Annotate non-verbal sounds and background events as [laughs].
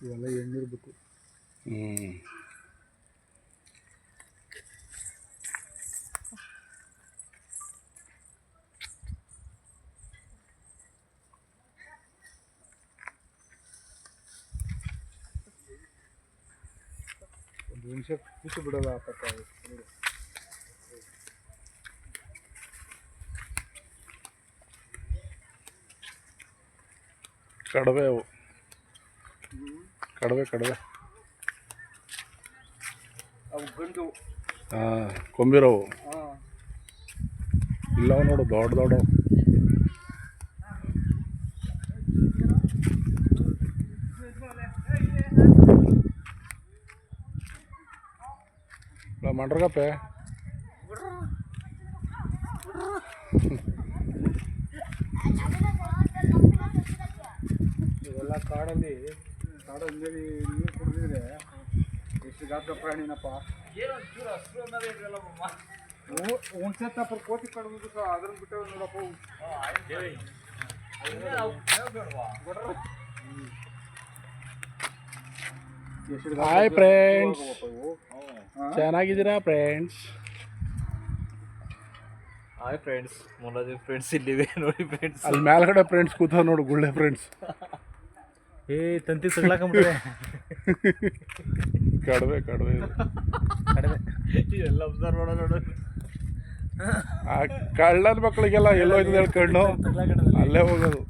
ಇವೆಲ್ಲ ಎಣ್ಣಿರ್ಬೇಕು ಹ್ಞೂ ಒಂದು ನಿಮಿಷ ಕೂತು ಬಿಡೋದ ಪಕ್ಕ ಕಡವೆ ಅವು ಕಡವೆ ಕಡವೆ ಅವು ಗಂಡು ಹಾಂ ಕೊಂಬಿರೋವು ಹಾಂ ಇಲ್ಲ ನೋಡು ದೊಡ್ಡ ದೊಡ್ಡ ಮಂಡ್ರಗಪ್ಪೆ ಇವೆಲ್ಲ ಕಾಡಲ್ಲಿ ಕಾಡಲ್ಲಿ ನೀರು ಕುಡಿದಿದ್ರೆ ಎಷ್ಟು ಗಾತ್ರ ಪ್ರಾಣಿನಪ್ಪ? ಒಂದ್ಸತ್ತಪ್ಪ ಕೋಟಿ ಕಡ್ದು ಅದನ್ನ ಬಿಟ್ಟು ನೋಡಪ್ಪ. Hi friends? ಚೆನ್ನಾಗಿದ್ದೀರಾ ಫ್ರೆಂಡ್ಸ್ ಹಾಯ್ ಫ್ರೆಂಡ್ಸ್ ಮೊನ್ನೆ ಫ್ರೆಂಡ್ಸ್ ಇಲ್ಲಿವೆ ನೋಡಿ ಫ್ರೆಂಡ್ಸ್ ಅಲ್ಲಿ ಮೇಲ್ಗಡೆ ಫ್ರೆಂಡ್ಸ್ ಕೂತ ನೋಡು ಗುಳ್ಳೆ ಫ್ರೆಂಡ್ಸ್ [laughs] ಏ ತಂತಿ ಸುಡ್ಲಾಕ ಮುಟ್ಟಿದೆ ಕಡವೆ ಕಡವೆ ಕಡವೆ ಎಲ್ಲ ಅಬ್ಸರ್ವ್ ಮಾಡೋ ನೋಡು. ಆ ಕಳ್ಳನ ಮಕ್ಕಳಿಗೆಲ್ಲ ಎಲ್ಲೋ ಇದೆ ಕಣ್ಣು. ಅಲ್ಲೇ ಹೋಗೋದು.